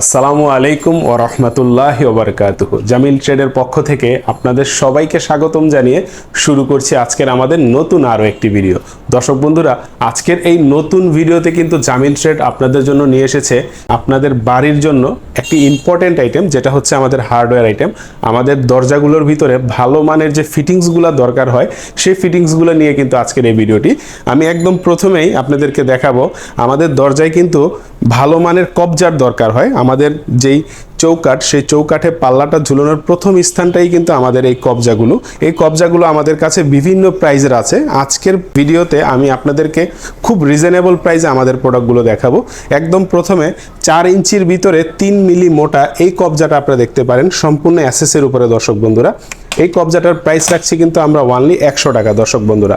আসসালামু আলাইকুম ও রহমতুল্লাহ ওবরকাতুহ জামিল ট্রেডের পক্ষ থেকে আপনাদের সবাইকে স্বাগতম জানিয়ে শুরু করছি আজকের আমাদের নতুন আরও একটি ভিডিও। দর্শক বন্ধুরা, আজকের এই নতুন ভিডিওতে কিন্তু জামিল ট্রেড আপনাদের জন্য নিয়ে এসেছে আপনাদের বাড়ির জন্য একটি ইম্পর্টেন্ট আইটেম যেটা হচ্ছে আমাদের হার্ডওয়্যার আইটেম আমাদের দরজাগুলোর ভিতরে ভালো মানের যে ফিটিংসগুলো দরকার হয়, সেই ফিটিংসগুলো নিয়ে কিন্তু আজকের এই ভিডিওটি। আমি একদম প্রথমেই আপনাদেরকে দেখাবো, আমাদের দরজায় কিন্তু ভালো মানের কবজার দরকার হয়। আমাদের যেই চৌকাঠ, সেই চৌকাঠে পাল্লাটা ঝুলানোর প্রথম স্থানটাই কিন্তু আমাদের এই কবজাগুলো। এই কবজাগুলো আমাদের কাছে বিভিন্ন প্রাইজের আছে। আজকের ভিডিওতে আমি আপনাদেরকে খুব রিজনেবল প্রাইসে আমাদের প্রোডাক্টগুলো দেখাবো। একদম প্রথমে চার ইঞ্চির ভিতরে তিন মিলি মোটা এই কবজাটা আপনারা দেখতে পারেন। সম্পূর্ণ অ্যাসেসের উপরে দর্শক বন্ধুরা। এই কবজাটার প্রাইস রাখছি কিন্তু আমরা ওয়ানলি একশো টাকা, দর্শক বন্ধুরা।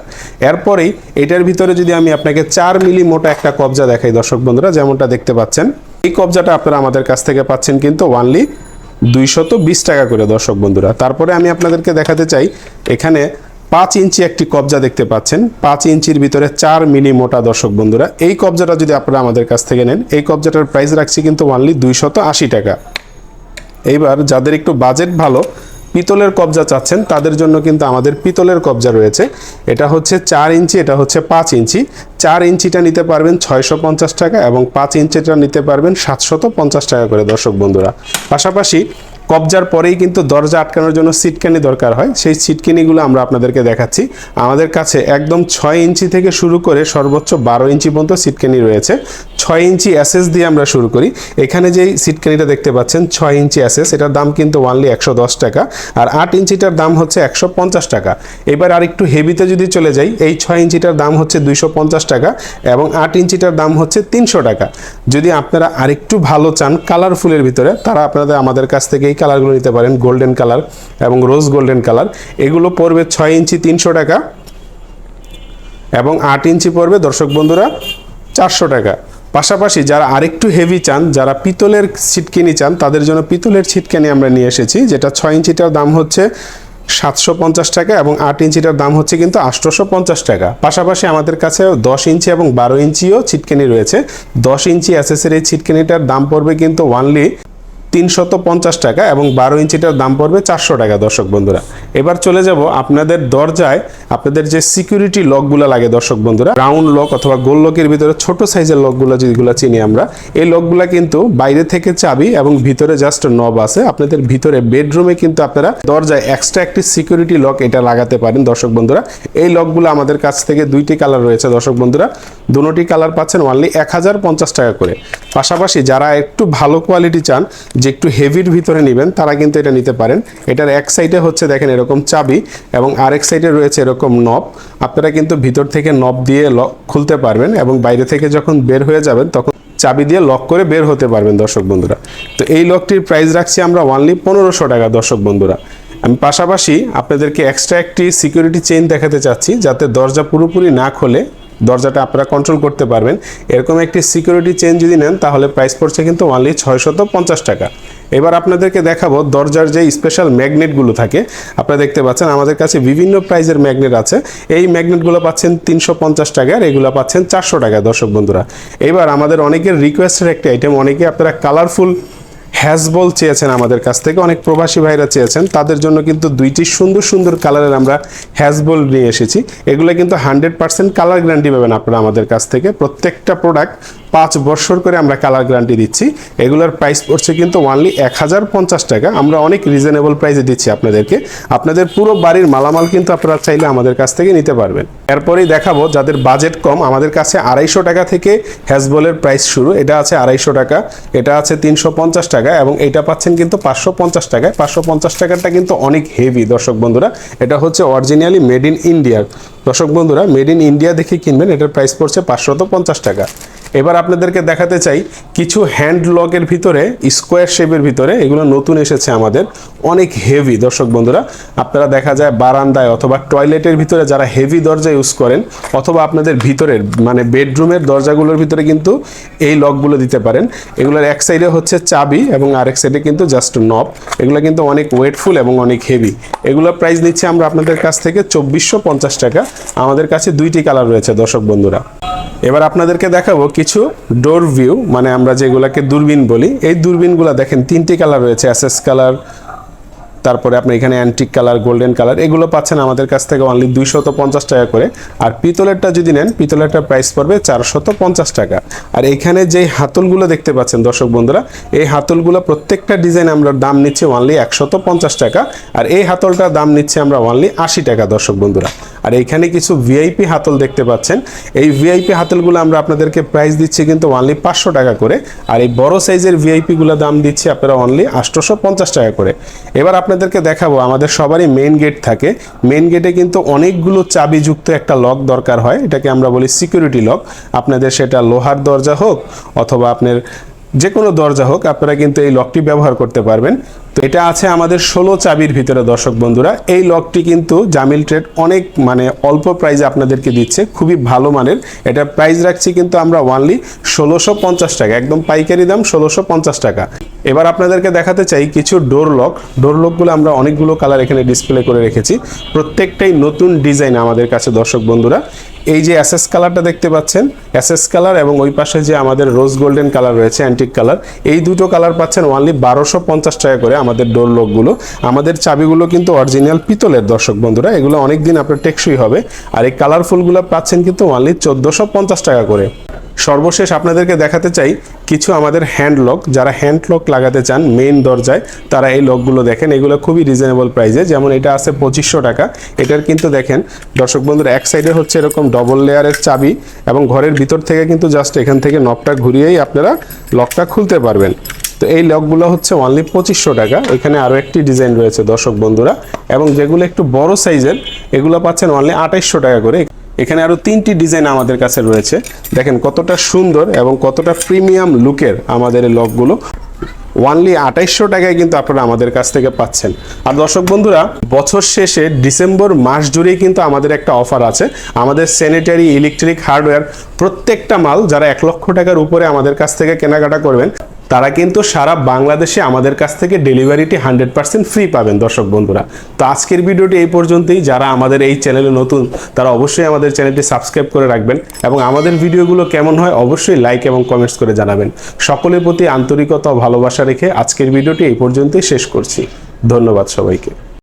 এরপরেই এটার ভিতরে যদি আমি আপনাকে চার মিলি মোটা একটা কবজা দেখাই, দর্শক বন্ধুরা, যেমনটা দেখতে পাচ্ছেন, এই কবজাটা আপনারা আমাদের কাছ থেকে পাচ্ছেন কিন্তু ওয়ানলি দুইশত বিশ টাকা করে, দর্শক বন্ধুরা। তারপরে আমি আপনাদেরকে দেখাতে চাই, এখানে পাঁচ ইঞ্চি একটি কবজা দেখতে পাচ্ছেন, পাঁচ ইঞ্চির ভিতরে চার মিলি মোটা, দর্শক বন্ধুরা। এই কবজাটা যদি আপনারা আমাদের কাছ থেকে নেন, এই কবজাটার প্রাইস রাখছি কিন্তু ওয়ানলি দুইশত আশি টাকা। এইবার যাদের একটু বাজেট ভালো পিতলের কবজা চাচ্ছেন, তাদের জন্য কিন্তু আমাদের পিতলের কবজা রয়েছে। এটা হচ্ছে চার ইঞ্চি, এটা হচ্ছে পাঁচ ইঞ্চি। চার ইঞ্চিটা নিতে পারবেন ছয়শো পঞ্চাশ টাকা এবং পাঁচ ইঞ্চিটা নিতে পারবেন সাতশত পঞ্চাশ টাকা করে, দর্শক বন্ধুরা। পাশাপাশি কবজার পরেই কিন্তু দরজা আটকানোর জন্য সিটকানি দরকার হয়। সেই সিটকানিগুলো আমরা আপনাদেরকে দেখাচ্ছি। আমাদের কাছে একদম ছয় ইঞ্চি থেকে শুরু করে সর্বোচ্চ বারো ইঞ্চি পর্যন্ত সিটকানি রয়েছে। ছয় ইঞ্চি অ্যাসেস দিয়ে আমরা শুরু করি। এখানে যেই সিটকানিটা দেখতে পাচ্ছেন, ছয় ইঞ্চি অ্যাসেস, এটার দাম কিন্তু ওয়ানলি একশো দশ টাকা আর আট ইঞ্চিটার দাম হচ্ছে একশো পঞ্চাশ টাকা। এবার আর একটু হেভিতে যদি চলে যাই, এই ছয় ইঞ্চিটার দাম হচ্ছে দুইশো পঞ্চাশ টাকা এবং আট ইঞ্চিটার দাম হচ্ছে তিনশো টাকা। যদি আপনারা আরেকটু ভালো চান কালারফুলের ভিতরে, তারা আপনাদের আমাদের কাছ থেকে এই কালারগুলো নিতে পারেন, গোল্ডেন কালার এবং রোজ গোল্ডেন কালার। এগুলো পড়বে ছয় ইঞ্চি তিনশো টাকা এবং আট ইঞ্চি পড়বে, দর্শক বন্ধুরা, চারশো টাকা। পাশাপাশি যারা আরেকটু হেভি চান, যারা পিতলের ছিটকিনি চান, তাদের জন্য পিতলের ছিটকানি আমরা নিয়ে এসেছি, যেটা ছয় ইঞ্চিটার দাম হচ্ছে সাতশো পঞ্চাশ টাকা এবং আট ইঞ্চিটার দাম হচ্ছে কিন্তু আটশোশো পঞ্চাশ টাকা। পাশাপাশি আমাদের কাছে দশ ইঞ্চি এবং বারো ইঞ্চিও ছিটকানি রয়েছে। দশ ইঞ্চি অ্যাসেসের ছিটকানিটার দাম পড়বে কিন্তু ওয়ানলি তিনশত পঞ্চাশ টাকা এবং বারো ইঞ্চিটার দাম পড়বে চারশো টাকা, দর্শক বন্ধুরা। এবার চলে যাব আপনাদের দরজায়, আপনাদের যে সিকিউরিটি লকগুলো লাগে, দর্শক বন্ধুরা রাউন্ড লক অথবা গোল লকের ভিতরে ছোট সাইজের লকগুলো যেগুলো চিনি আমরা, এই লকগুলো কিন্তু বাইরে থেকে চাবি এবং ভিতরে জাস্ট নব আছে। আপনাদের ভিতরে বেডরুমে কিন্তু আপনারা দরজায় এক্সট্রা একটি সিকিউরিটি লক এটা লাগাতে পারেন, দর্শক বন্ধুরা। এই লকগুলো আমাদের কাছ থেকে দুইটি কালার রয়েছে, দর্শক বন্ধুরা। দুটি কালার পাচ্ছেন ওনলি এক হাজার পঞ্চাশ টাকা করে। পাশাপাশি যারা একটু ভালো কোয়ালিটি চান, যে একটু হেভির ভিতরে নেবেন, তারা কিন্তু এটা নিতে পারেন। এটার এক সাইডে হচ্ছে দেখেন এরকম চাবি এবং আরেক সাইডে রয়েছে এরকম নব আপনারা কিন্তু ভিতর থেকে নব দিয়ে লক খুলতে পারবেন এবং বাইরে থেকে যখন বের হয়ে যাবেন, তখন চাবি দিয়ে লক করে বের হতে পারবেন দর্শক বন্ধুরা। তো এই লকটির প্রাইস রাখছি আমরা ওনলি পনেরোশো টাকা দর্শক বন্ধুরা। আমি পাশাপাশি আপনাদেরকে এক্সট্রা একটি সিকিউরিটি চেইন দেখাতে চাচ্ছি, যাতে দরজা পুরোপুরি না খোলে দরজাটা আপনারা কন্ট্রোল করতে পারবেন। এরকম একটি সিকিউরিটি চেন যদি নেন, তাহলে প্রাইস পড়ছে কিন্তু অনলি ছয়শত পঞ্চাশ টাকা। এবার আপনাদেরকে দেখাবো দরজার যে স্পেশাল ম্যাগনেটগুলো থাকে। আপনারা দেখতে পাচ্ছেন, আমাদের কাছে বিভিন্ন প্রাইজের ম্যাগনেট আছে। এই ম্যাগনেটগুলো পাচ্ছেন তিনশো পঞ্চাশ টাকা, আর এগুলো পাচ্ছেন চারশো টাকা, দর্শক বন্ধুরা। এবার আমাদের অনেকের রিকোয়েস্টের একটি আইটেম অনেকে আপনারা কালারফুল হ্যাজবল চেয়েছেন আমাদের কাছ থেকে। অনেক প্রবাসী ভাইরা চেয়েছেন। তাদের জন্য কিন্তু দুইটি সুন্দর সুন্দর কালারের আমরা হ্যাজবল নিয়ে এসেছি। এগুলো কিন্তু হান্ড্রেড পার্সেন্ট কালার গ্যারান্টি পাবেন আপনারা আমাদের কাছ থেকে। প্রত্যেকটা প্রোডাক্ট পাঁচ বছর করে আমরা কালার গ্যারান্টি দিচ্ছি। এগুলোর প্রাইস পড়ছে কিন্তু ওনলি এক হাজার পঞ্চাশ টাকা। আমরা অনেক রিজনেবল প্রাইসে দিচ্ছি আপনাদেরকে। আপনাদের পুরো বাড়ির মালামাল কিন্তু আপনারা চাইলে আমাদের কাছ থেকে নিতে পারবেন। এরপরেই দেখাবো যাদের বাজেট কম, আমাদের কাছে আড়াইশো টাকা থেকে হ্যাজবলের প্রাইস শুরু। এটা আছে আড়াইশো টাকা, এটা আছে তিনশো পঞ্চাশ টাকা এবং এটা পাচ্ছেন কিন্তু পাঁচশো পঞ্চাশ টাকায়। পাঁচশো পঞ্চাশ টাকাটা কিন্তু অনেক হেভি দর্শক বন্ধুরা। এটা হচ্ছে অরিজিনালি মেড ইন ইন্ডিয়ার দর্শক বন্ধুরা মেড ইন ইন্ডিয়া দেখে কিনবেন, এটার প্রাইস পড়ছে পাঁচশত পঞ্চাশ টাকা। এবার আপনাদেরকে দেখাতে চাই, কিছু হ্যান্ড লকের ভিতরে স্কোয়ার শেপের ভিতরে, এগুলো নতুন এসেছে আমাদের। অনেক হেভি দর্শক বন্ধুরা, আপনারা দেখা যায় বারান্দায় অথবা টয়লেটের ভিতরে যারা হেভি দরজা ইউজ করেন, অথবা আপনাদের ভিতরের মানে বেডরুমের দরজাগুলোর ভিতরে কিন্তু এই লকগুলো দিতে পারেন। এগুলোর এক সাইডে হচ্ছে চাবি এবং আরেক সাইডে কিন্তু জাস্ট নব এগুলো কিন্তু অনেক ওয়েটফুল এবং অনেক হেভি এগুলোর প্রাইস নিচ্ছে আমরা আপনাদের কাছ থেকে চব্বিশশো পঞ্চাশ টাকা। আমাদের কাছে দুইটি কালার রয়েছে, দর্শক বন্ধুরা। এবার আপনাদেরকে দেখাবো কিছু ডোর ভিউ মানে আমরা যেগুলাকে দূরবীন বলি। এই দূরবীনগুলো দেখেন, তিনটি কালার রয়েছে অ্যাসেস কালার তারপরে আপনি এখানে অ্যান্টিক কালার গোল্ডেন কালার এগুলো পাচ্ছেন আমাদের কাছ থেকে অনলি দুইশত পঞ্চাশ টাকা করে। আর পিতলেরটা যদি নেন, পিতলেরটা প্রাইস পড়বে চারশত পঞ্চাশ টাকা। আর এখানে যেই হাতলগুলো দেখতে পাচ্ছেন দর্শক বন্ধুরা, এই হাতলগুলো প্রত্যেকটা ডিজাইন আমরা দাম নিচ্ছি অনলি একশত পঞ্চাশ টাকা। আর এই হাতলটার দাম নিচ্ছি আমরা অনলি আশি টাকা দর্শক বন্ধুরা। আর এইখানে কিছু ভিআইপি হাতল দেখতে পাচ্ছেন। এই ভিআইপি হাতলগুলো আমরা আপনাদেরকে প্রাইস দিচ্ছি কিন্তু অনলি পাঁচশো টাকা করে। আর এই বড় সাইজের ভিআইপিগুলো দাম দিচ্ছি আপনারা অনলি আটশোশো পঞ্চাশ টাকা করে। এবার আপনাদেরকে দেখাবো, আমাদের সবারই মেন গেট থাকে। মেন গেটে কিন্তু অনেকগুলো চাবিযুক্ত একটা লক দরকার হয়, এটাকে আমরা বলি সিকিউরিটি লক আপনাদের সেটা লোহার দরজা হোক, অথবা আপনার যে কোনো দরজা হোক, আপনারা কিন্তু এই লকটি ব্যবহার করতে পারবেন। তো এটা আছে আমাদের ষোলো চাবির ভিতরে, দর্শক বন্ধুরা। এই লকটি কিন্তু জামিল ট্রেড অনেক মানে অল্প প্রাইজে আপনাদেরকে দিচ্ছে, খুবই ভালো মানের। এটা প্রাইস রাখছি কিন্তু আমরা ওয়ানলি ষোলোশো পঞ্চাশ টাকা, একদম পাইকারি দাম ষোলোশো পঞ্চাশ টাকা। এবার আপনাদেরকে দেখাতে চাই কিছু ডোর লক। ডোর লকগুলো আমরা অনেকগুলো কালার এখানে ডিসপ্লে করে রেখেছি। প্রত্যেকটাই নতুন ডিজাইন আমাদের কাছে, দর্শক বন্ধুরা। এই যে অ্যাসেস কালারটা দেখতে পাচ্ছেন অ্যাসেস কালার এবং ওই পাশে যে আমাদের রোজ গোল্ডেন কালার রয়েছে অ্যান্টিক কালার এই দুটো কালার পাচ্ছেন ওয়ানলি বারোশো পঞ্চাশ টাকা করে আমাদের ডোর লকগুলো আমাদের চাবিগুলো কিন্তু অরিজিনাল পিতলের দর্শক বন্ধুরা, এগুলো অনেক দিন আপনার টেকসই হবে। আর এই কালারফুলগুলো পাচ্ছেন কিন্তু ওয়ানলি চোদ্দোশো পঞ্চাশ টাকা করে। সর্বশেষ আপনাদেরকে দেখাতে চাই কিছু আমাদের হ্যান্ড লক যারা হ্যান্ড লক লাগাতে চান মেইন দরজায়, তারা এই লকগুলো দেখেন। এগুলো খুবই রিজনেবল প্রাইসে যেমন এটা আছে পঁচিশশো টাকা। এটার কিন্তু দেখেন, দর্শক বন্ধুরা, এক সাইডে হচ্ছে এরকম ডবল লেয়ারের চাবি এবং ঘরের ভিতর থেকে কিন্তু জাস্ট এখান থেকে নবটা ঘুরিয়েই আপনারা লকটা খুলতে পারবেন। তো এই লকগুলো হচ্ছে অনলি পঁচিশশো টাকা। এখানে আরও একটি ডিজাইন রয়েছে, দর্শক বন্ধুরা। এবং যেগুলো একটু বড় সাইজের এগুলো পাচ্ছেন অনলি আঠাইশশো টাকা করে। এখানে আরও তিনটি ডিজাইন আমাদের কাছে রয়েছে। দেখেন কতটা সুন্দর এবং কতটা প্রিমিয়াম লুকের আমাদের এই লকগুলো। ওয়ানলি আঠাইশশো টাকায় কিন্তু আপনারা আমাদের কাছ থেকে পাচ্ছেন। আর দর্শক বন্ধুরা, বছর শেষে ডিসেম্বর মাস জুড়েই কিন্তু আমাদের একটা অফার আছে। আমাদের স্যানিটারি ইলেকট্রিক হার্ডওয়্যার প্রত্যেকটা মাল যারা এক লক্ষ টাকার উপরে আমাদের কাছ থেকে কেনাকাটা করবেন তারা কিন্তু সারা বাংলাদেশে আমাদের কাছ থেকে ডেলিভারিটি হান্ড্রেড পার্সেন্ট ফ্রি পাবেন, দর্শক বন্ধুরা। তো আজকের ভিডিওটি এই পর্যন্তই। যারা আমাদের এই চ্যানেলে নতুন, তারা অবশ্যই আমাদের চ্যানেলটি সাবস্ক্রাইব করে রাখবেন এবং আমাদের ভিডিওগুলো কেমন হয় অবশ্যই লাইক এবং কমেন্টস করে জানাবেন। সকলের প্রতি আন্তরিকতা ও ভালোবাসা রেখে আজকের ভিডিওটি এই পর্যন্তই শেষ করছি। ধন্যবাদ সবাইকে।